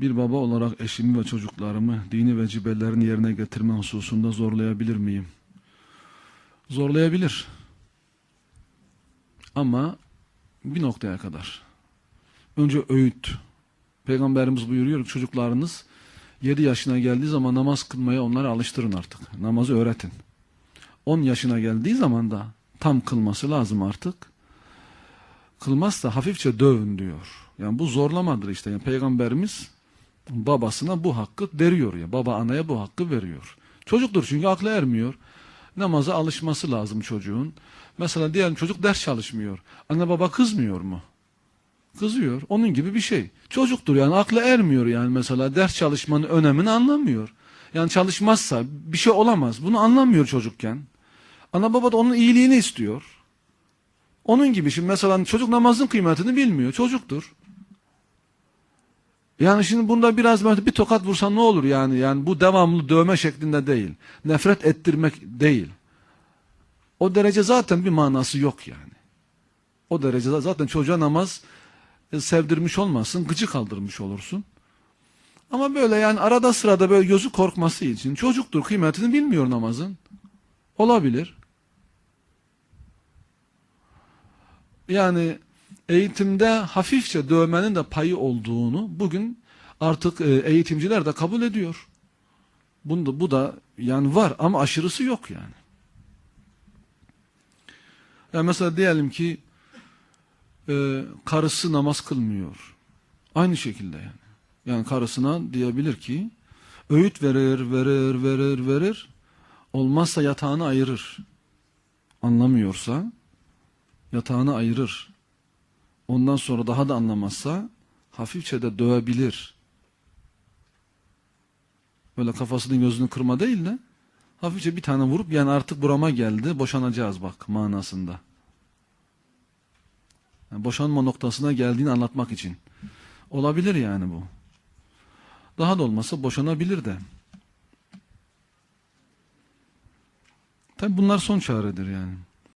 Bir baba olarak eşimi ve çocuklarımı dini vecibelerini yerine getirme hususunda zorlayabilir miyim? Zorlayabilir. Ama bir noktaya kadar. Önce öğüt. Peygamberimiz buyuruyor çocuklarınız 7 yaşına geldiği zaman namaz kılmaya onları alıştırın artık. Namazı öğretin. 10 yaşına geldiği zaman da tam kılması lazım artık. Kılmazsa hafifçe dövün diyor. Yani bu zorlamadır işte. Yani Peygamberimiz babasına bu hakkı veriyor ya. Baba anaya bu hakkı veriyor. Çocuktur çünkü aklı ermiyor. Namaza alışması lazım çocuğun. Mesela diyelim çocuk ders çalışmıyor. Anne baba kızmıyor mu? Kızıyor. Onun gibi bir şey. Çocuktur yani aklı ermiyor yani mesela ders çalışmanın önemini anlamıyor. Yani çalışmazsa bir şey olamaz. Bunu anlamıyor çocukken. Ana baba da onun iyiliğini istiyor. Onun gibi şimdi mesela çocuk namazın kıymetini bilmiyor. Çocuktur. Yani şimdi bunda biraz böyle bir tokat vursan ne olur yani? Yani bu devamlı dövme şeklinde değil. Nefret ettirmek değil. O derece zaten bir manası yok yani. O derecede zaten çocuğa namaz e, sevdirmiş olmazsın, gıcı kaldırmış olursun. Ama böyle yani arada sırada böyle gözü korkması için çocuktur kıymetini bilmiyor namazın. Olabilir. Yani eğitimde hafifçe dövmenin de payı olduğunu bugün artık e, eğitimciler de kabul ediyor. Bunda, bu da yani var ama aşırısı yok yani. Yani mesela diyelim ki e, karısı namaz kılmıyor. Aynı şekilde yani. Yani karısına diyebilir ki öğüt verir, verir, verir, verir. Olmazsa yatağını ayırır. Anlamıyorsa yatağını ayırır. Ondan sonra daha da anlamazsa hafifçe de dövebilir. Böyle kafasını gözünü kırma değil de hafifçe bir tane vurup yani artık burama geldi boşanacağız bak manasında. Yani boşanma noktasına geldiğini anlatmak için. Olabilir yani bu. Daha da olmasa boşanabilir de. Tabi bunlar son çaredir yani.